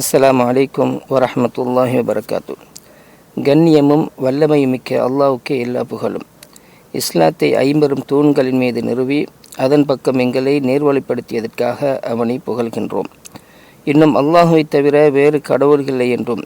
அஸ்லாம் அலைக்கும் வரமத்துல்லாஹி வபரகாத்து. கண்ணியமும் வல்லமையுமிக்க அல்லாவுக்கே எல்லா புகழும். இஸ்லாத்தை ஐம்பெரும் தூண்களின் மீது நிறுவி அதன் பக்கம் எங்களை நேர்வழிப்படுத்தியதற்காக அவனை புகழ்கின்றோம். இன்னும் அல்லாஹுவை தவிர வேறு கடவுள்களை என்றும்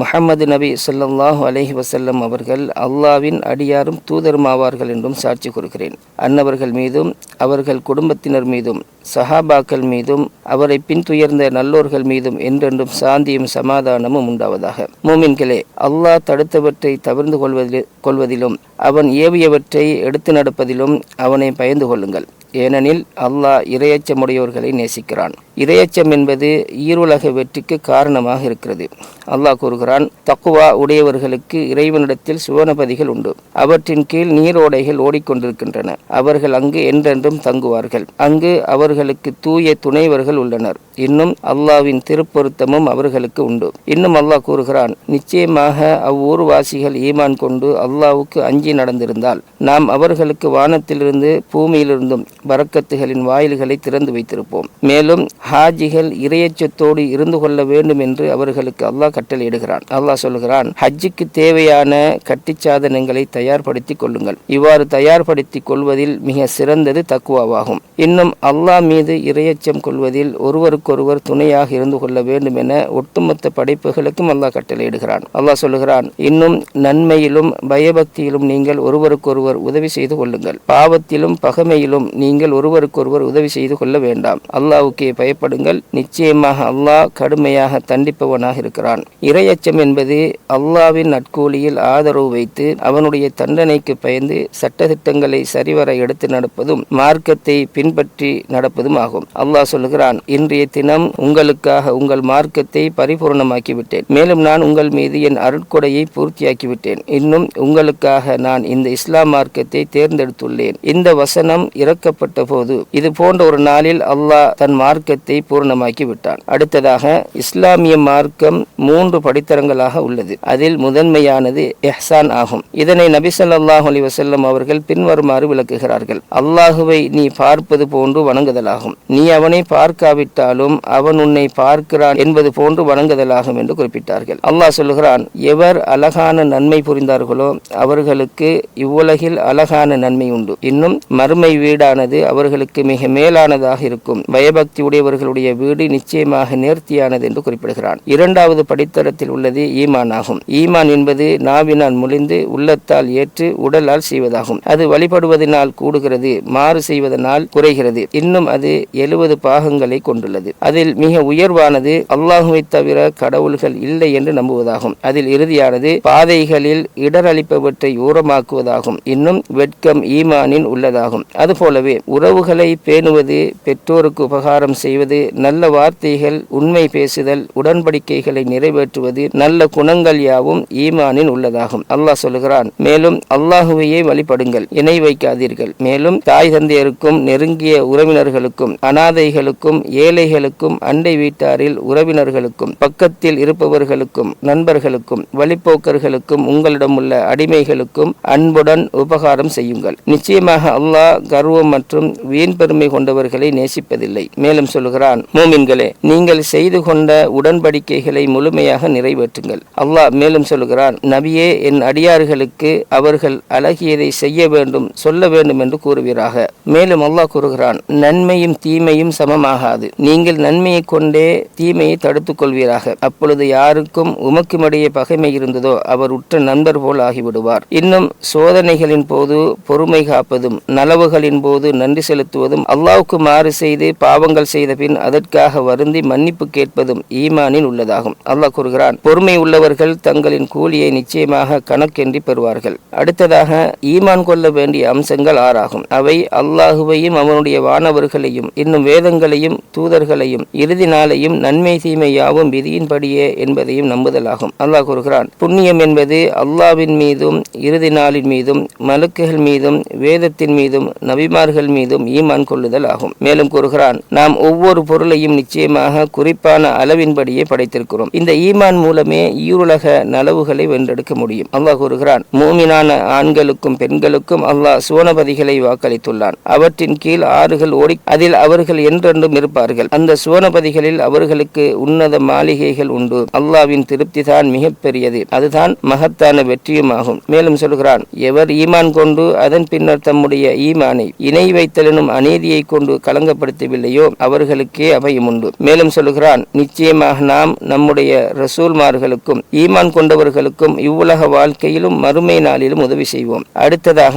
முஹம்மது நபி ஸல்லல்லாஹு அலஹி வசல்லம் அவர்கள் அல்லாவின் அடியாரும் தூதருமாவார்கள் என்றும் சாட்சி கொடுக்கிறேன் அன்னவர்கள் மீதும் அவர்கள் குடும்பத்தினர் மீதும் சஹாபாக்கள் மீதும் அவரை பின்துயர்ந்த நல்லோர்கள் மீதும் என்றென்றும் சாந்தியும் சமாதானமும் உண்டாவதாக. மூமின்களே அல்லாஹ் தடுத்தவற்றை தவிர்ந்து கொள்வதில் கொள்வதிலும் அவன் ஏவியவற்றை எடுத்து நடப்பதிலும் அவனை பயந்து கொள்ளுங்கள். ஏனெனில் அல்லாஹ் இரையச்சமுடையோர்களை நேசிக்கிறான். இரையச்சம் என்பது ஈருலக வெற்றிக்கு காரணமாக இருக்கிறது. அல்லாஹ் கூறுகிறான் தக்குவா உடையவர்களுக்கு இறைவனிடத்தில் சுவனபதிகள் உண்டு. அவற்றின் கீழ் நீரோடைகள் ஓடிக்கொண்டிருக்கின்றன. அவர்கள் அங்கு என்றென்றும் தங்குவார்கள். அங்கு அவர்களுக்கு தூய துணைவர்கள் உள்ளனர். இன்னும் அல்லாவின் திருப்பொருத்தமும் அவர்களுக்கு உண்டு. இன்னும் அல்லாஹ் கூறுகிறான் நிச்சயமாக அவ்வூர்வாசிகள் ஈமான் கொண்டு அல்லாவுக்கு அஞ்சி நடந்திருந்தால் நாம் அவர்களுக்கு வானத்திலிருந்து பூமியிலிருந்தும் வரக்கத்துகளின் வாயில்களை திறந்து வைத்திருப்போம். மேலும் ஹாஜிகள் இறையச்சத்தோடு இருந்து கொள்ள வேண்டும் என்று அவர்களுக்கு அல்லாஹ் கட்டளையிடுகிறான். அல்லாஹ் சொல்கிறான் ஹஜ்ஜுக்கு தேவையான கட்டிச்சாதனங்களை தயார்படுத்திக் கொள்ளுங்கள். இவ்வாறு தயார்படுத்திக் கொள்வதில் மிக சிறந்தது தக்குவாவாகும். இன்னும் அல்லாஹ் மீது இறையச்சம் கொள்வதில் ஒருவருக்கொருவர் துணையாக இருந்து கொள்ள வேண்டும் என ஒட்டுமொத்த படைப்புகளுக்கும் அல்லாஹ் கட்டளையிடுகிறான். அல்லாஹ் சொல்லுகிறான் இன்னும் நன்மையிலும் பயபக்தியிலும் நீங்கள் ஒருவருக்கொருவர் உதவி செய்து கொள்ளுங்கள். பாவத்திலும் பகமையிலும் நீங்கள் ஒருவருக்கொருவர் உதவி செய்து கொள்ள வேண்டாம். அல்லாவுக்கே பயப்படுங்கள். நிச்சயமாக அல்லாஹ் கடுமையாக தண்டிப்பவனாக இருக்கிறான். இரையச்சம் என்பது அல்லாவின் நட்கூலியில் ஆதரவு வைத்து அவனுடைய தண்டனைக்கு பயந்து சட்டத்திட்டங்களை சரிவர எடுத்து நடப்பதும் மார்க்கத்தை பின்பற்றி நடப்பதும் ஆகும். அல்லாஹ் சொல்கிறான் இன்றைய தினம் உங்களுக்காக உங்கள் மார்க்கத்தை பரிபூர்ணமாக்கிவிட்டேன். மேலும் நான் உங்கள் மீது என் அருட்கொடையை பூர்த்தியாக்கிவிட்டேன். இன்னும் உங்களுக்காக நான் இந்த இஸ்லாம் மார்க்கத்தை தேர்ந்தெடுத்துள்ளேன். இந்த வசனம் இறக்கப்பட்ட போது இது போன்ற ஒரு நாளில் அல்லாஹ் தன் மார்க்கத்தை பூர்ணமாக்கி விட்டான். அடுத்ததாக இஸ்லாமிய மார்க்கம் மூன்று படித்தரங்களாக உள்ளது. அதில் முதன்மையானது எஹ்சான் ஆகும். இதனை நபி ஸல்லல்லாஹு அலைஹி வஸல்லம் அவர்கள் பின்வருமாறு விளக்குகிறார்கள். அல்லாஹுவை நீ பார்ப்பது போன்று வணங்குதலாகும். நீ அவனை பார்க்காவிட்டாலும் அவன் உன்னை பார்க்கிறான் என்பது போன்று வணங்குதலாகும் என்று குறிப்பிட்டார்கள். அல்லாஹ் சொல்லுகிறான் எவர் அழகான நன்மை புரிந்தார்களோ அவர்களுக்கு இவ்வுலகில் அழகான நன்மை உண்டு. இன்னும் மறுமை வீடானது அவர்களுக்கு மிக மேலானதாக இருக்கும். பயபக்தி உடையவர்களுடைய வீடு நிச்சயமாக நேர்த்தியானது என்று குறிப்பிடுகிறான். இரண்டாவது படித்தரத்தில் உள்ளது ஈமான் ஆகும் ஈமான் என்பது நாவினால் முழிந்து உள்ளத்தால் ஏற்று உடலால் செய்வதாகும். அது வழிபடுவதனால் கூடுகிறது மாறு செய்வதனால் குறைகிறது. இன்னும் அது எழுபது பாகங்களை கொண்டுள்ளது. அதில் மிக உயர்வானது அல்லாஹுவை தவிர கடவுள்கள் இல்லை என்று நம்புவதாகும். அதில் இறுதியானது பாதைகளில் இடரளிப்பவற்றை ஊரமாக்குவதாகும் இன்னும் வெட்கம் ஈமானின் உள்ளதாகும். அதுபோலவே உறவுகளை பேணுவது பெற்றோருக்கு உபகாரம் செய்வது நல்ல வார்த்தைகள் உண்மை பேசுதல் உடன்படிக்கைகளை நிறைவேற்றுவது நல்ல குணங்கள் யாவும் ஈமானின் உள்ளதாகும். அல்லாஹ் சொல்லுகிறான் மேலும் அல்லாஹுவையே வழிபடுங்கள் இணை வைக்காதீர்கள். மேலும் தாய் தந்தையருக்கும் நெருங்கிய உறவினர்களுக்கும் அனாதைகளுக்கும் ஏழைகளுக்கும் அண்டை வீட்டாரில் உறவினர்களுக்கும் பக்கத்தில் இருப்பவர்களுக்கும் நண்பர்களுக்கும் வழிப்போக்கர்களுக்கும் உங்களிடம் உள்ள அடிமைகளுக்கும் அன்புடன் உபகாரம் செய்யுங்கள். நிச்சயமாக அல்லாஹ் கர்வம் மற்றும் வீண் பெருமை கொண்டவர்களை நேசிப்பதில்லை. மேலும் சொல்லுகிறான் மூமின்களே நீங்கள் செய்து கொண்ட உடன்படிக்கைகளை முழுமையாக நிறைவேற்றுங்கள். அல்லாஹ் மேலும் சொல்லுகிறான் நபியே என் அடியார்களுக்கு அவர்கள் அழகியதை செய்ய வேண்டும் சொல்ல வேண்டும் என்று கூறுவீராக. மேலும் அல்லாஹ் கூறுகிறான் நன்மையும் தீமையும் சமமாகாது. நீங்கள் நன்மையை கொண்டே தீமையை தடுத்துக் கொள்வீராக. அப்பொழுது யாருக்கும் உமக்குமிடையே பகைமை இருந்ததோ அவர் உற்ற நண்பர் போல் ஆகிவிடுவார். இன்னும் சோதனைகளின் போது பொறுமை காப்பதும் நலவுகளின் போது நன்றி செலுத்துவதும் அல்லாவுக்கு மாறு செய்து பாவங்கள் செய்த பின் அதற்காக வருந்தி மன்னிப்பு கேட்பதும் ஈமானில் உள்ளதாகும். அல்லாஹ் கூறுகிறான் பொறுமை உள்ளவர்கள் தங்களின் கூலியை நிச்சயமாக கணக்கென்றி பெறுவார்கள். அடுத்ததாக ஈமான் கொள்ள வேண்டிய அம்சங்கள் ஆறாகும். அவை அல்லாஹுவையும் அவனுடைய வானவர்களையும் இன்னும் வேதங்களையும் தூதர்களையும் இறுதி நாளையும் நன்மை தீமை யாவும் விதியின்படியே என்பதையும் நம்புதலாகும். அல்லாஹ் கூறுகிறான் புண்ணியம் என்பது அல்லாவின் மீதும் இறுதி நாளின் மீதும் மலக்குகள் மீதும் வேதத்தின் மீதும் நபிமார்கள் மீதும் ஈமான் கொள்ளுதல் ஆகும். மேலும் கூறுகிறான் நாம் ஒவ்வொரு ஒவ்வொரு பொருளையும் நிச்சயமாக குறிப்பான அளவின்படியே படைத்திருக்கிறோம். இந்த ஈமான் மூலமே ஈருலக நலவுகளை வென்றெடுக்க முடியும். அல்லாஹ் கூறுகிறான் மூமினான ஆண்களுக்கும் பெண்களுக்கும் அல்லாஹ் சுவனபதிகளை வாக்களித்துள்ளான். அவற்றின் கீழ் ஆறுகள் ஓடி அதில் அவர்கள் என்றென்றும் இருப்பார்கள். அந்த சுவனபதிகளில் அவர்களுக்கு உன்னத மாளிகைகள் உண்டு. அல்லாவின் திருப்தி தான் மிகப்பெரியது. அதுதான் மகத்தான வெற்றியுமாகும் மேலும் சொல்கிறான் எவர் ஈமான் கொண்டு அதன் பின்னர் தம்முடைய ஈமானை இணை வைத்தலனும் அநீதியை கொண்டு கலங்கப்படுத்தவில்லையோ அவர்களுக்கே அவையும் உண்டு மேலும் சொல்கிறான் நிச்சயமாக நாம் நம்முடைய ரசூல்மார்களுக்கும் ஈமான் கொண்டவர்களுக்கும் இவ்வுலக வாழ்க்கையிலும் மறுமை நாளிலும் உதவி செய்வோம். அடுத்ததாக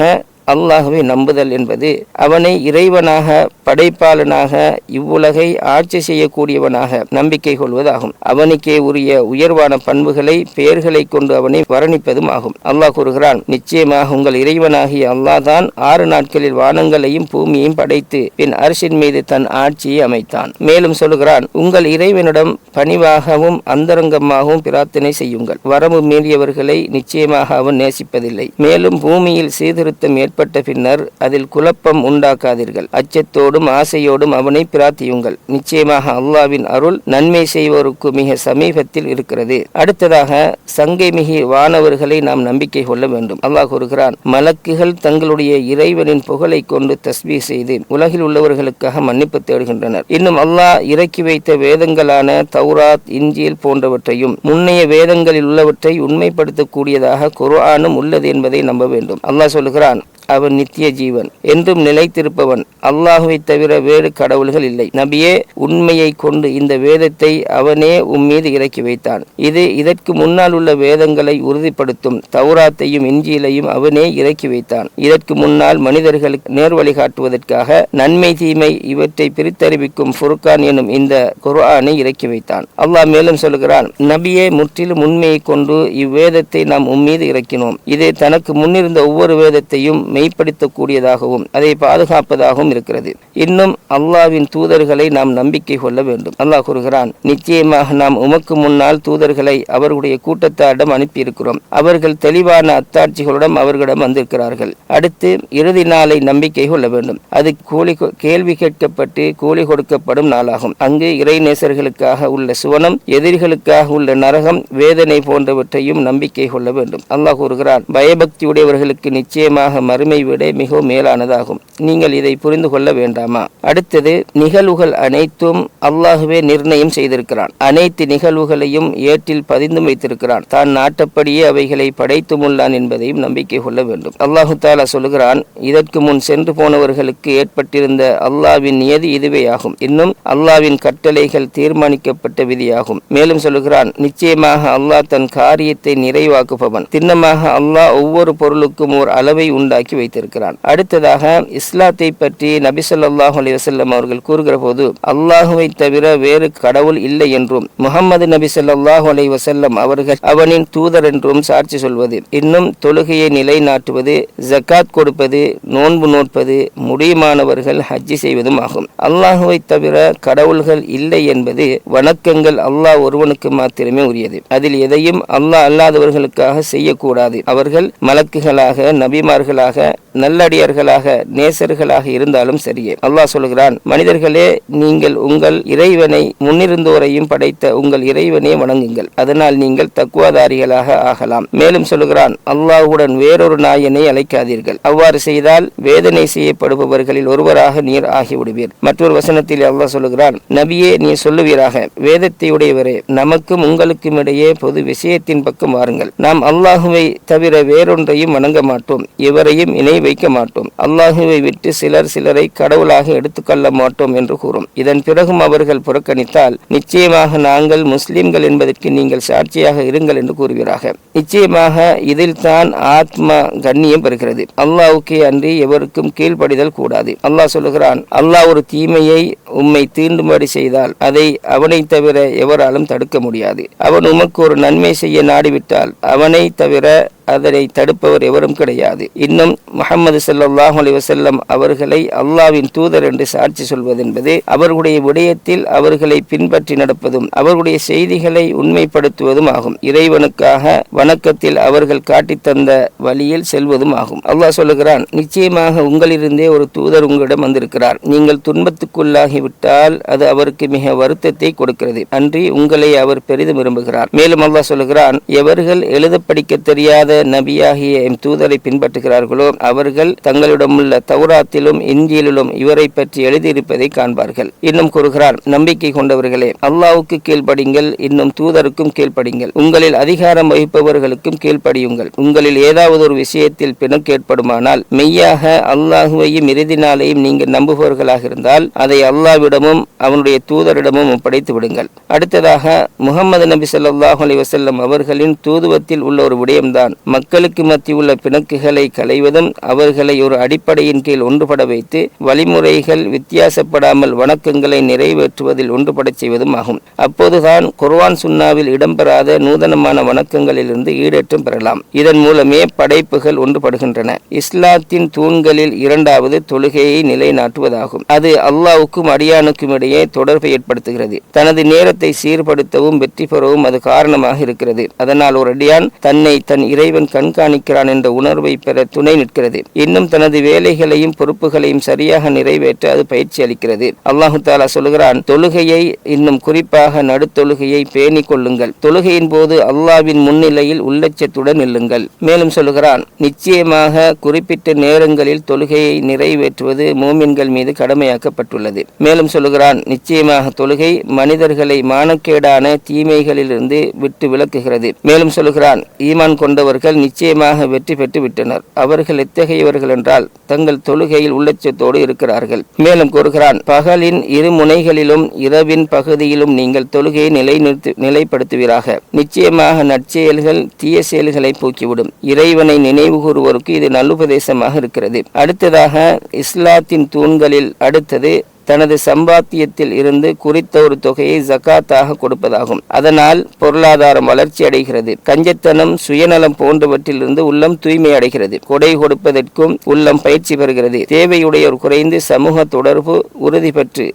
அல்லாஹுவை நம்புதல் என்பது அவனை இறைவனாக படைப்பாளனாக இவ்வுலகை ஆட்சி செய்யக்கூடியவனாக நம்பிக்கை கொள்வதாகும். அவனுக்கே உரிய உயர்வான பண்புகளை பெயர்களை கொண்டு அவனை வர்ணிப்பதும் ஆகும். அல்லாஹ் கூறுகிறான் நிச்சயமாக உங்கள் இறைவனாகிய அல்லாஹ் தான் ஆறு நாட்களில் வானங்களையும் பூமியையும் படைத்து பின் அரசின் மீது தன் ஆட்சியை அமைத்தான். மேலும் சொல்கிறான் உங்கள் இறைவனிடம் பணிவாகவும் அந்தரங்கமாகவும் பிரார்த்தனை செய்யுங்கள். வரம்பு மீறியவர்களை நிச்சயமாக அவன் நேசிப்பதில்லை. மேலும் பூமியில் சீர்திருத்தம் ஏற்பட்ட பின்னர் அதில் குழப்பம் உண்டாக்காதீர்கள். அச்சத்தோடு அச்சத்தோடும் ஆசையோடும் அவனை பிரார்த்தியுங்கள். நிச்சயமாக அல்லாவின் அருள் நன்மை செய்வோருக்கு மிக சமீபத்தில் இருக்கிறது. அடுத்ததாக சங்கை மிகி வானவர்களை நாம் நம்பிக்கை கொள்ள வேண்டும். அல்லாஹ் கூறுகிறான் மலக்குகள் தங்களுடைய இறைவனின் புகழை கொண்டு தஸ்பீ செய்து உலகில் உள்ளவர்களுக்காக மன்னிப்பு தேடுகின்றனர். இன்னும் அல்லாஹ் இறக்கி வைத்த வேதங்களான தௌராத் இஞ்சியல் போன்றவற்றையும் முன்னைய வேதங்களில் உள்ளவற்றை உண்மைப்படுத்தக்கூடியதாக குர்ஆனும் உள்ளது என்பதை நம்ப வேண்டும். அல்லாஹ் சொல்கிறான் அவன் நித்திய ஜீவன். என்றும் நிலைத்திருப்பவன் அல்லாஹுவை தவிர வேறு கடவுள்கள் இல்லை. நபியே உண்மையை கொண்டு இந்த வேதத்தை அவனே உம்மீது இறக்கி வைத்தான். இது இதற்கு முன்னால் உள்ள வேதங்களை உறுதிப்படுத்தும் தௌராத்தையும் இஞ்சியிலையும் அவனே இறக்கி வைத்தான். இதற்கு முன்னால் மனிதர்களுக்கு நேர்வழி காட்டுவதற்காக நன்மை தீமை இவற்றை பிரித்தறிவிக்கும் ஃபுர்கான் எனும் இந்த குர்ஆனை இறக்கி வைத்தான். அல்லாஹ் மேலும் சொல்கிறான் நபியே முற்றிலும் உண்மையை கொண்டு இவ்வேதத்தை நாம் உம்மீது இறக்கினோம். இது தனக்கு முன்னிருந்த ஒவ்வொரு வேதத்தையும் மெய்ப்படுத்தக்கூடியதாகவும் அதை பாதுகாப்பதாகவும் இருக்கிறது. இன்னும் அல்லாவின் தூதர்களை நாம் நம்பிக்கை கொள்ள வேண்டும். அல்லாஹ் கூறுகிறான் நிச்சயமாக நாம் உமக்கு முன்னால் தூதர்களை அவர்களுடைய கூட்டத்தாரிடம் அனுப்பியிருக்கிறோம். அவர்கள் தெளிவான அத்தாட்சிகளுடன் அவர்களிடம் வந்திருக்கிறார்கள். அடுத்து இறுதி நாளை நம்பிக்கை கொள்ள வேண்டும். அது கூலி கேள்வி கேட்கப்பட்டு கூலி கொடுக்கப்படும் நாளாகும். அங்கு இறைநேசர்களுக்காக உள்ள சுவனம் எதிரிகளுக்காக உள்ள நரகம் வேதனை போன்றவற்றையும் நம்பிக்கை கொள்ள வேண்டும். அல்லாஹ் கூறுகிறான் பயபக்தியுடையவர்களுக்கு நிச்சயமாக மறுமை விட மிகவும் மேலானதாகும். நீங்கள் இதை புரிந்து கொள்ள வேண்டாம். அடுத்தது நிகழ்வுகள் அனைத்தும் அல்லாஹுவே நிர்ணயம் செய்திருக்கிறான். அனைத்து நிகழ்வுகளையும் ஏற்றில் பதிந்தும் வைத்திருக்கிறான். தான் நாட்டப்படியே அவைகளை படைத்துமுள்ளான் என்பதையும் நம்பிக்கை கொள்ள வேண்டும். அல்லாஹு தாலா சொல்கிறான் இதற்கு முன் சென்று போனவர்களுக்கு ஏற்பட்டிருந்த அல்லாவின் நியதி இதுவே ஆகும். இன்னும் அல்லாவின் கட்டளைகள் தீர்மானிக்கப்பட்ட விதியாகும். மேலும் சொல்லுகிறான் நிச்சயமாக அல்லாஹ் தன் காரியத்தை நிறைவாக்குபவன். திண்ணமாக அல்லாஹ் ஒவ்வொரு பொருளுக்கும் ஓர் அளவை உண்டாக்கி வைத்திருக்கிறான். அடுத்ததாக இஸ்லாத்தை பற்றி நபி சல்லாஹூ அலி வசல்லம் அவர்கள் கூறுகிற போது அல்லாஹுவை தவிர வேறு கடவுள் இல்லை என்றும் முகமது நபி சல்லாஹூ அலி வசல்லம் அவர்கள் அவனின் தூதர் என்றும் சாட்சி சொல்வது. இன்னும் தொழுகையை நிலைநாட்டுவது ஜக்காத் கொடுப்பது நோன்பு நோட்பது முடியுமானவர்கள் ஹஜ்ஜி செய்வதும் ஆகும். அல்லாஹுவை தவிர கடவுள்கள் இல்லை என்பது வணக்கங்கள் அல்லாஹ் ஒருவனுக்கு மாத்திரமே உரியது. அதில் எதையும் அல்லாஹ் அல்லாதவர்களுக்காக செய்யக்கூடாது. அவர்கள் மலக்குகளாக நபிமார்களாக நல்லடியார்களாக நேசர்களாக இருந்தாலும் சரியே அல்லாஹ் சொல்கிறான் மனிதர்களே நீங்கள் உங்கள் இறைவனை முன்னிருந்தோரையும் படைத்த உங்கள் இறைவனே வணங்குங்கள். அதனால் நீங்கள் தக்குவாதாரிகளாக ஆகலாம். மேலும் சொல்கிறான் அல்லாஹுடன் வேறொரு நாயனை அழைக்காதீர்கள். அவ்வாறு செய்தால் வேதனை செய்யப்படுபவர்களில் ஒருவராக நீர் ஆகிவிடுவீர். மற்றொரு வசனத்தில் அல்லாஹ் சொல்லுகிறான் நபியே நீ சொல்லுவீராக வேதத்தை உடையவரே நமக்கும் உங்களுக்கும் இடையே பொது விஷயத்தின் பக்கம் வாருங்கள். நாம் அல்லாஹுவை தவிர வேறொன்றையும் வணங்க மாட்டோம். இவரையும் இணை வைக்க மாட்டோம். அல்லாஹுவை விட்டு சிலர் சிலரை கடவுளாக எடுத்துக்கொள்ள மாட்டோம் என்று கூறும். இதன் பிறகும் அவர்கள் புறக்கணித்தால் நிச்சயமாக நாங்கள் முஸ்லிம்கள் என்பதற்கு நீங்கள் சாட்சியாக இருங்கள் என்று கூறுகிறார்கள் நிச்சயமாக இதில் தான் ஆத்மா கண்ணியம் பெறுகிறது. அல்லாவுக்கே அன்றி எவருக்கும் கீழ்ப்படிதல் கூடாது. அல்லாஹ் சொல்லுகிறான் அல்லாஹ் ஒரு தீமையை உம்மை தீண்டும்படி செய்தால் அதை அவனை தவிர எவராலும் தடுக்க முடியாது. அவன் உமக்கு ஒரு நன்மை செய்ய நாடிவிட்டால் அவனை தவிர அதனை தடுப்பவர் எவரும் கிடையாது. இன்னும் முகமது ஸல்லல்லாஹு அலி வசல்லம் அவர்களை அல்லாவின் தூதர் என்று சாட்சி சொல்வது என்பது அவர்களுடைய விடயத்தில் அவர்களை பின்பற்றி நடப்பதும் அவர்களுடைய செய்திகளை உண்மைப்படுத்துவதும் ஆகும். இறைவனுக்காக வணக்கத்தில் அவர்கள் காட்டித் தந்த வழியில் செல்வதும் ஆகும். அல்லாஹ் சொல்லுகிறான் நிச்சயமாக உங்களிலிருந்தே ஒரு தூதர் உங்களிடம் வந்திருக்கிறார். நீங்கள் துன்பத்துக்குள்ளாகிவிட்டால் அது அவருக்கு மிக வருத்தத்தை கொடுக்கிறது. அன்றி உங்களை அவர் பெரிதும் விரும்புகிறார். மேலும் அல்லாஹ் சொல்லுகிறான் எவர்கள் எழுத படிக்க தெரியாத நபியாகிய எம் தூதரை பின்பற்றுகிறார்களோ அவர்கள் தங்களிடமுள்ள தௌராத்திலும் இஞ்சியிலும் இவரை பற்றி எழுதியிருப்பதை காண்பார்கள். இன்னும் கூறுகிறார் நம்பிக்கை கொண்டவர்களே அல்லாவுக்கு கீழ்ப்படிங்கள் இன்னும் தூதருக்கும் கீழ்ப்படிங்கள். உங்களில் அதிகாரம் வகிப்பவர்களுக்கும் கீழ்ப்படியுங்கள். உங்களில் ஏதாவது ஒரு விஷயத்தில் பிணக்கு ஏற்படுமானால் மெய்யாக அல்லாஹுவையும் இறுதி நாளையும் நீங்கள் நம்புபவர்களாக இருந்தால் அதை அல்லாவிடமும் அவனுடைய தூதரிடமும் ஒப்படைத்து விடுங்கள். அடுத்ததாக முகமது நபி சொல்லாஹ் அலி வசல்லம் அவர்களின் தூதுவத்தில் உள்ள ஒரு விடயம்தான். மக்களுக்கு மத்தியுள்ள பிணக்குகளை களைவதும் அவர்களை ஒரு அடிப்படையின் கீழ் ஒன்றுபட வைத்து வழிமுறைகள் வித்தியாசப்படாமல் வணக்கங்களை நிறைவேற்றுவதில் ஒன்றுபடச் செய்வதும் ஆகும். அப்போதுதான் குர்வான் சுன்னாவில் இடம்பெறாத நூதனமான வணக்கங்களிலிருந்து ஈடேற்றம் பெறலாம். இதன் மூலமே படைப்புகள் ஒன்றுபடுகின்றன. இஸ்லாத்தின் தூண்களில் இரண்டாவது தொழுகையை நிலைநாட்டுவதாகும். அது அல்லாவுக்கும் அடியானுக்கும் இடையே தொடர்பை ஏற்படுத்துகிறது. தனது நேரத்தை சீர்படுத்தவும் வெற்றி பெறவும் அது காரணமாக இருக்கிறது. அதனால் ஒரு அடியான் தன்னை தன் இறைவன் கண்காணிக்கிறான் என்ற உணர்வை பெற துணை நிற்கிறது. இன்னும் தனது வேலைகளையும் பொறுப்புகளையும் சரியாக நிறைவேற்ற அது பயிற்சி அளிக்கிறது. அல்லாஹு தாலா சொல்லுகிறான் தொழுகையை இன்னும் குறிப்பாக நடுத்தொழுகையை பேணிக் கொள்ளுங்கள். தொழுகையின் போது அல்லாவின் முன்னிலையில் உள்ளச்சத்துடன் நில்லுங்கள். மேலும் சொல்லுகிறான் நிச்சயமாக குறிப்பிட்ட நேரங்களில் தொழுகையை நிறைவேற்றுவது மூமின்கள் மீது கடமையாக்கப்பட்டுள்ளது. மேலும் சொல்லுகிறான் நிச்சயமாக தொழுகை மனிதர்களை மானக்கேடான தீமைகளிலிருந்து விட்டு விலக்குகிறது. மேலும் சொல்லுகிறான் ஈமான் கொண்டவர்கள் நிச்சயமாக வெற்றி பெற்று விட்டனர். அவர்கள் எத்தகையவர்கள் என்றால் தங்கள் தொழுகையில் உள்ளச்சத்தோடு இருக்கிறார்கள். மேலும் கூறுகிறான் பகலின் இரு முனைகளிலும் இரவின் பகுதியிலும் நீங்கள் தொழுகையை நிலைநிறுத்து நிலைப்படுத்துவீராக. நிச்சயமாக நற்செயல்கள் தீய செயல்களை போக்கிவிடும். இறைவனை நினைவு கூறுவோருக்கு இது நல்லுபதேசமாக இருக்கிறது. அடுத்ததாக இஸ்லாத்தின் தூண்களில் அடுத்தது தனது சம்பாத்தியத்தில் இருந்து குறித்த ஒரு தொகையை ஜகாத்தாக கொடுப்பதாகும். அதனால் பொருளாதாரம் வளர்ச்சி அடைகிறது. கஞ்சத்தனம் சுயநலம் போன்றவற்றிலிருந்து உள்ளம் தூய்மை அடைகிறது. கொடை கொடுப்பதற்கும் உள்ளம் பயிற்சி பெறுகிறது. தேவையுடையோர் குறைந்து சமூக தொடர்பு உறுதி பெற்று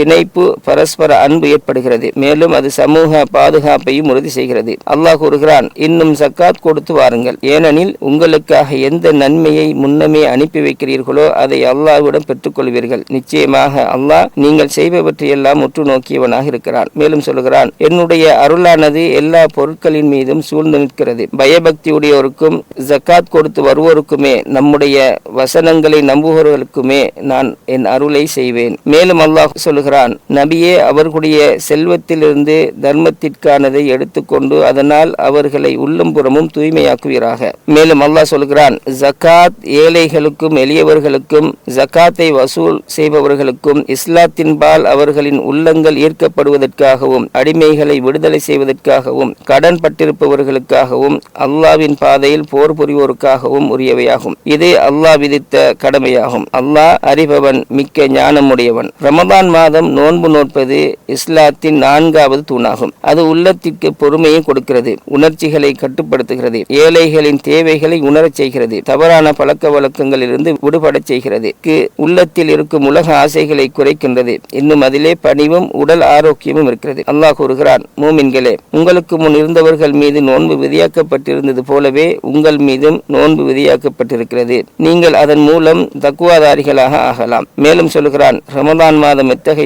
பிணைப்பு பரஸ்பர அன்பு ஏற்படுகிறது. மேலும் அது சமூக பாதுகாப்பையும் உறுதி செய்கிறது. அல்லாஹ் கூறுகிறான் இன்னும் சக்காத் கொடுத்து வாருங்கள். ஏனெனில் உங்களுக்காக எந்த நன்மையை முன்னமே அனுப்பி வைக்கிறீர்களோ அதை அல்லாஹ்விடம் பெற்றுக்கொள்வீர்கள். நிச்சயமாக அல்லாஹ் நீங்கள் செய்பவற்றையெல்லாம் உற்று நோக்கியவனாக இருக்கிறான். மேலும் சொல்லுகிறான் என்னுடைய அருளானது எல்லா பொருட்களின் மீதும் சூழ்ந்து நிற்கிறது. பயபக்தியுடையோருக்கும் ஜக்காத் கொடுத்து வருவோருக்குமே நம்முடைய வசனங்களை நம்புவர்களுக்குமே நான் என் அருளை செய்வேன். மேலும் அல்லாஹ் சொல்லுகிறான் நபியே அவர்களுடைய செல்வத்திலிருந்து தர்மத்திற்கானதை எடுத்துக்கொண்டு அதனால் அவர்களை உள்ளம்புறமும் தூய்மையாக்குவீராக. மேலும் அல்லாஹ் சொல்கிறான் ஜக்காத் ஏழைகளுக்கும் எளியவர்களுக்கும் ஜக்காத்தை வசூல் செய்பவர்களுக்கும் இஸ்லாத்தின்பால் அவர்களின் உள்ளங்கள் ஈர்க்கப்படுவதற்காகவும் அடிமைகளை விடுதலை செய்வதற்காகவும் கடன் பட்டிருப்பவர்களுக்காகவும் அல்லாவின் பாதையில் போர் புரிவோருக்காகவும் உரியவையாகும். இது அல்லாஹ் விதித்த கடமையாகும். அல்லாஹ் அறிபவன் மிக்க ஞானமுடையவன். ரமதான் மாதம் நோன்பு நோட்பது இஸ்லாத்தின் நான்காவது தூணாகும். அது உள்ளத்திற்கு பொறுமையை கொடுக்கிறது உணர்ச்சிகளை கட்டுப்படுத்துகிறது ஏழைகளின் தேவைகளை உணரச் செய்கிறது தவறான பழக்க வழக்கங்களிலிருந்து விடுபடச் செய்கிறது. உள்ளத்தில் இருக்கும் உலக ஆசைகளை குறைக்கின்றது. இன்னும் அதிலே பணிவும் உடல் ஆரோக்கியமும் இருக்கிறது. அல்லாஹ் கூறுகிறான் மூமின்களே உங்களுக்கு முன் இருந்தவர்கள் மீது நோன்பு விதியாக்கப்பட்டிருந்தது போலவே உங்கள் மீதும் நோன்பு விதியாக்கப்பட்டிருக்கிறது. நீங்கள் அதன் மூலம் தக்குவாதாரிகளாக ஆகலாம். மேலும் சொல்கிறான் ரமதான் மாதம் எத்தகைய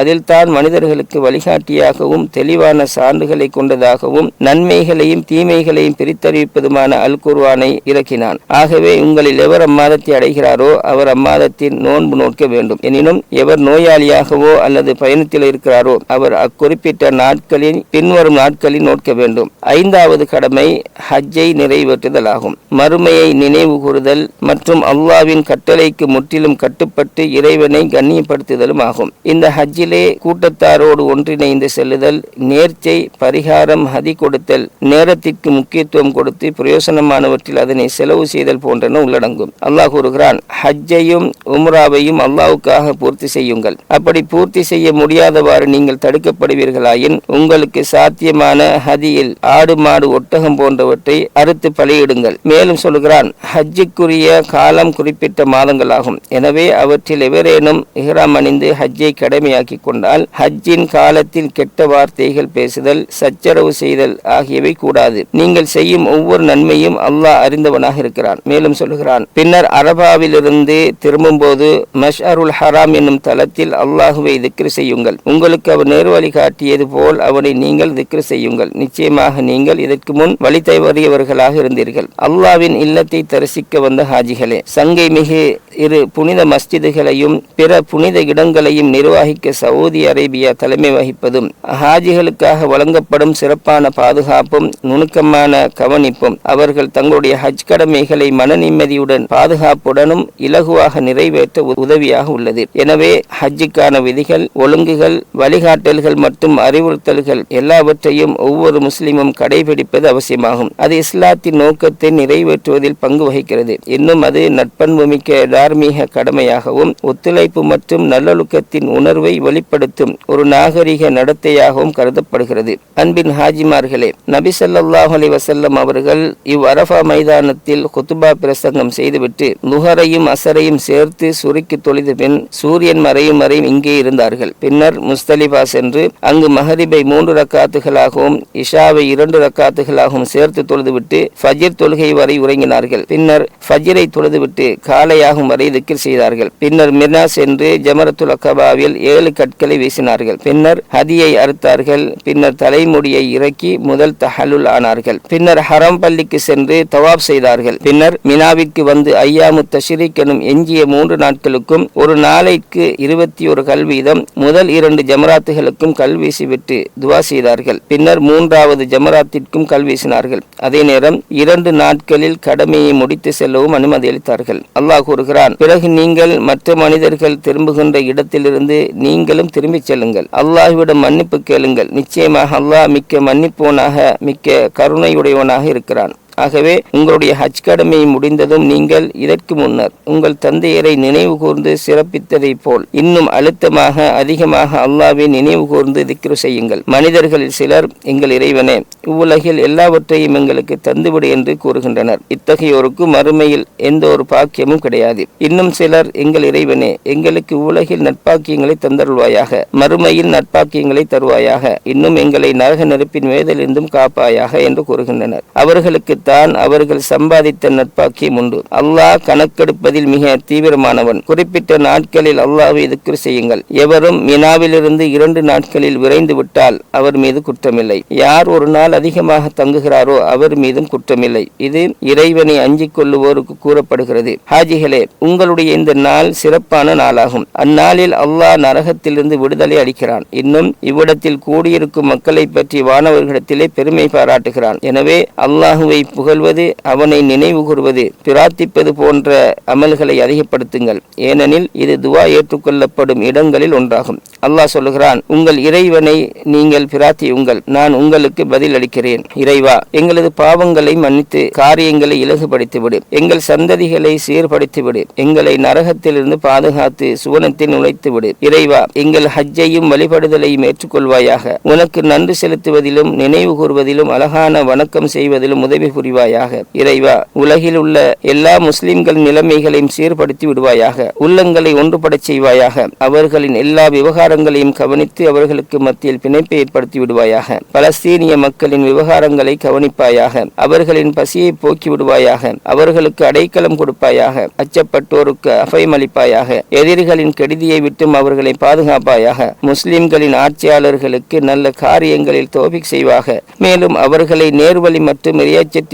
அதில் தான் மனிதர்களுக்கு வழிகாட்டியாகவும் தெளிவான சான்றுகளை கொண்டதாகவும் நன்மைகளையும் தீமைகளையும் பிரித்தறிவிப்பதுமான அல் குர்வானை இறக்கினான். ஆகவே உங்களில் எவர் அம்மாதத்தை அடைகிறாரோ அவர் அம்மாதத்தின் நோன்பு நோக்க வேண்டும். எனினும் எவர் நோயாளியாகவோ அல்லது பயணத்தில் இருக்கிறாரோ அவர் அக்குறிப்பிட்ட நாட்களின் பின்வரும் நாட்களில் நோக்க வேண்டும். ஐந்தாவது கடமை ஹஜ்ஜை நிறைவேற்றுதல் ஆகும் மறுமையை நினைவு கூறுதல் மற்றும் அல்லாவின் கட்டளைக்கு முற்றிலும் கட்டுப்பட்டு இறைவனை கண்ணியப்படுத்துதலும் ஆகும். இந்த ஹஜ்ஜிலே கூட்டத்தாரோடு ஒன்றிணைந்து செல்லுதல் நேர்ச்சை பரிகாரம் ஹதி கொடுத்தல் நேரத்திற்கு முக்கியத்துவம் கொடுத்து பிரயோசனமானவற்றில் அதனை செலவு செய்தல் போன்றன உள்ளடங்கும். அல்லாஹ் கூறுகிறான் ஹஜ்ஜையும் உம்ராவையும் அல்லாவுக்காக பூர்த்தி செய்யுங்கள். அப்படி பூர்த்தி செய்ய முடியாதவாறு நீங்கள் தடுக்கப்படுவீர்களாயின் உங்களுக்கு சாத்தியமான ஹதியில் ஆடு மாடு ஒட்டகம் போன்றவற்றை அறுத்து பலியிடுங்கள். மேலும் சொல்கிறான் ஹஜ்ஜுக்குரிய காலம் குறிப்பிட்ட மாதங்களாகும். எனவே அவற்றில் எவரேனும் இஹ்ராம் அணிந்து ஹஜ்ஜை ஹஜ்ஜை கடமையாக்கி கொண்டால் ஹஜ்ஜின் காலத்தில் கெட்ட வார்த்தைகள் பேசுதல் சச்சரவு செய்தல் ஆகியவை கூடாது. நீங்கள் செய்யும் ஒவ்வொரு நன்மையும் அல்லாஹ் அறிந்தவனாக இருக்கிறான். மேலும் சொல்லுகிறான் பின்னர் அரபாவிலிருந்து திரும்பும்போது மஷ்அருல் ஹராம் என்னும் தளத்தில் அல்லாஹுவை திக்ரு செய்யுங்கள். உங்களுக்கு அவர் நேர்வழி காட்டியது போல் அவனை நீங்கள் திக்ரு செய்யுங்கள். நிச்சயமாக நீங்கள் இதற்கு முன் வழி தவறியவர்களாக இருந்தீர்கள். அல்லாவின் இல்லத்தை தரிசிக்க வந்த ஹாஜிகளே சங்கை மிகு இரு புனித மஸ்ஜிதுகளையும் பிற புனித இடங்களையும் நிர்வாகிக்க சவுதி அரேபியா தலைமை வகிப்பதும் ஹாஜிகளுக்காக வழங்கப்படும் சிறப்பான பாதுகாப்பும் நுணுக்கமான கவனிப்பும் அவர்கள் தங்களுடைய ஹஜ் கடமைகளை மன நிம்மதியுடன் பாதுகாப்புடனும் இலகுவாக நிறைவேற்ற உதவியாக உள்ளது. எனவே ஹஜ்ஜுக்கான விதிகள் ஒழுங்குகள் வழிகாட்டல்கள் மற்றும் அறிவுறுத்தல்கள் எல்லாவற்றையும் ஒவ்வொரு முஸ்லிமும் கடைபிடிப்பது அவசியமாகும். அது இஸ்லாத்தின் நோக்கத்தை நிறைவேற்றுவதில் பங்கு வகிக்கிறது. இன்னும் அது நட்பண்பு மிக்க தார்மீக கடமையாகவும் ஒத்துழைப்பு மற்றும் நல்லொழுக்கத்தின் அன்பின் உணர்வை வெளிப்படுத்தும் ஒரு நாகரிக நடத்தையாகவும் கருதப்படுகிறது. அன்பின் ஹாஜிமார்களே நபி சல்லாஹ் அலி வசல்லம் அவர்கள் இவ் அரஃபா மைதானத்தில் குத்துபா பிரசங்கம் செய்துவிட்டு நுகரையும் அசரையும் சேர்த்து சுருக்கி தொழுது பின் சூரியன் மறையும் வரையும் இங்கே இருந்தார்கள். பின்னர் முஸ்தலிபா சென்று அங்கு மஹரிபை மூன்று ரக்காத்துகளாகவும் இஷாவை இரண்டு ரக்காத்துகளாகவும் சேர்த்து தொழுதுவிட்டு ஃபஜிர் தொழுகை வரை உறங்கினார்கள். பின்னர் ஃபஜிரை தொழுதுவிட்டு காலையாகும் வரை திக்கில் செய்தார்கள். பின்னர் மிர்னா சென்று ஜமரத்துல் அக்கபா அக்கபாவில் ஏழு கற்களை வீசினார்கள். பின்னர் ஹதியை அறுத்தார்கள். பின்னர் தலைமுடியை இறக்கி முதல் தஹலுல் ஆனார்கள். பின்னர் ஹரம் பள்ளிக்கு சென்று தவாப் செய்தார்கள். பின்னர் மினாவிற்கு வந்து ஐயாமு தஷ்ரீக் எனும் எஞ்சிய மூன்று நாட்களுக்கும் ஒரு நாளைக்கு இருபத்தி ஒரு கல்வீதம் முதல் இரண்டு ஜமராத்துகளுக்கும் கல் வீசிவிட்டு துவா செய்தார்கள். பின்னர் மூன்றாவது ஜமராத்திற்கும் கல் வீசினார்கள். அதே நேரம் இரண்டு நாட்களில் கடமையை முடித்து செல்லவும் அனுமதி அளித்தார்கள். அல்லாஹ் கூறுகிறான் பிறகு நீங்கள் மற்ற மனிதர்கள் திரும்புகின்ற இடத்திலிருந்து நீங்களும் திரும்பிச் செல்லுங்கள். அல்லாஹ்விடம் மன்னிப்பு கேளுங்கள். நிச்சயமாக அல்லாஹ் மிக்க மன்னிப்போனாக மிக்க கருணையுடையவனாக இருக்கிறான். ஆகவே உங்களுடைய ஹஜ் கடமை முடிந்ததும் நீங்கள் இதற்கு முன்னர் உங்கள் தந்தையரை நினைவு கூர்ந்து சிறப்பித்ததைப் போல் இன்னும் அழுத்தமாக அதிகமாக அல்லாவை நினைவு கூர்ந்து திக்ரு செய்யுங்கள். மனிதர்களில் சிலர் எங்கள் இறைவனே இவ்வுலகில் எல்லாவற்றையும் எங்களுக்கு தந்துவிடு என்று கூறுகின்றனர். இத்தகையோருக்கு மறுமையில் எந்த ஒரு பாக்கியமும் கிடையாது. இன்னும் சிலர் எங்கள் இறைவனே எங்களுக்கு உலகில் நட்பாக்கியங்களை தந்தருள்வாயாக. மறுமையில் நட்பாக்கியங்களை தருவாயாக. இன்னும் எங்களை நரக நெருப்பின் வேதலிருந்தும் காப்பாயாக என்று கூறுகின்றனர். அவர்களுக்கு தான் அவர்கள் சம்பாதித்த நட்பாக்கியம் உண்டு. அல்லாஹ் கணக்கெடுப்பதில் மிக தீவிரமானவன். குறிப்பிட்ட நாட்களில் அல்லாஹ்வை இதுக்கு செய்யுங்கள். எவரும் மினாவிலிருந்து இரண்டு நாட்களில் விரைந்து விட்டால் அவர் மீது குற்றமில்லை. யார் ஒரு நாள் அதிகமாக தங்குகிறாரோ அவர் மீதும் குற்றமில்லை. இது இறைவனை அஞ்சிக் கொள்ளுவோருக்கு கூறப்படுகிறது. ஹாஜிகளே உங்களுடைய இந்த நாள் சிறப்பான நாளாகும். அந்நாளில் அல்லாஹ் நரகத்திலிருந்து விடுதலை அளிக்கிறான். இன்னும் இவ்விடத்தில் கூடியிருக்கும் மக்களை பற்றி வானவர்களிடத்திலே பெருமை பாராட்டுகிறான். எனவே அல்லாஹுவை புகழ்வது அவனை நினைவு கூறுவது பிரார்த்திப்பது போன்ற அமல்களை அதிகப்படுத்துங்கள். ஏனெனில் இது துவா ஏற்றுக்கொள்ளப்படும் இடங்களில் ஒன்றாகும். அல்லாஹ் சொல்லுகிறான் உங்கள் இறைவனை நீங்கள் பிரார்த்தியுங்கள். நான் உங்களுக்கு பதில் அளிக்கிறேன் இறைவா எங்களது பாவங்களை மன்னித்து காரியங்களை இலகுபடுத்திவிடு. எங்கள் சந்ததிகளை சீர்படுத்திவிடு. எங்களை நரகத்திலிருந்து பாதுகாத்து சுவனத்தில் நுழைத்துவிடு. இறைவா எங்கள் ஹஜ்ஜையும் வழிபடுதலையும் ஏற்றுக்கொள்வாயாக. உனக்கு நன்றி செலுத்துவதிலும் நினைவு கூறுவதிலும் அழகான வணக்கம் செய்வதிலும் உதவி புரிவாயாக. இறைவா உலகில் உள்ள எல்லா முஸ்லிம்கள் நிலைமைகளையும் சீர்படுத்தி விடுவாயாக. உள்ளங்களை ஒன்றுபடச் செய்வாயாக. அவர்களின் எல்லா விவகாரங்களையும் கவனித்து அவர்களுக்கு மத்தியில் பிணைப்பை ஏற்படுத்தி விடுவாயாக. பலஸ்தீனிய மக்களின் விவகாரங்களை கவனிப்பாயாக. அவர்களின் பசியை போக்கி விடுவாயாக. அவர்களுக்கு அடைக்கலம் கொடுப்பாயாக. அச்சப்பட்டோருக்கு அபயமளிப்பாயாக எதிரிகளின் கெடுதியை விட்டும் அவர்களை பாதுகாப்பாயாக. முஸ்லிம்களின் ஆட்சியாளர்களுக்கு நல்ல காரியங்களில் தோபிக் செய்வாக. மேலும் அவர்களை நேர்வழி மற்றும்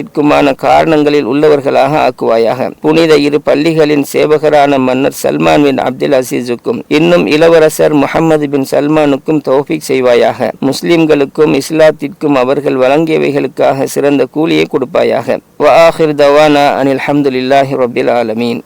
இறையச்சத்திற்குமான காரணங்களில் உள்ளவர்களாக ஆக்குவாயாக. புனித இரு பள்ளிகளின் சேவகரான மன்னர் சல்மான் பின் அப்துல் அசீஸுக்கும் இன்னும் இளவரசர் முகமது பின் சல்மானுக்கும் தௌஃபிக் செய்வாயாக. முஸ்லிம்களுக்கும் இஸ்லாத்திற்கும் அவர்கள் வழங்கியவைகளுக்காக சிறந்த கூலியை கொடுப்பாயாக. வஆஹிர் தவானா அனில் அஹமதுல்லாஹி ரபில் ஆலமீன்.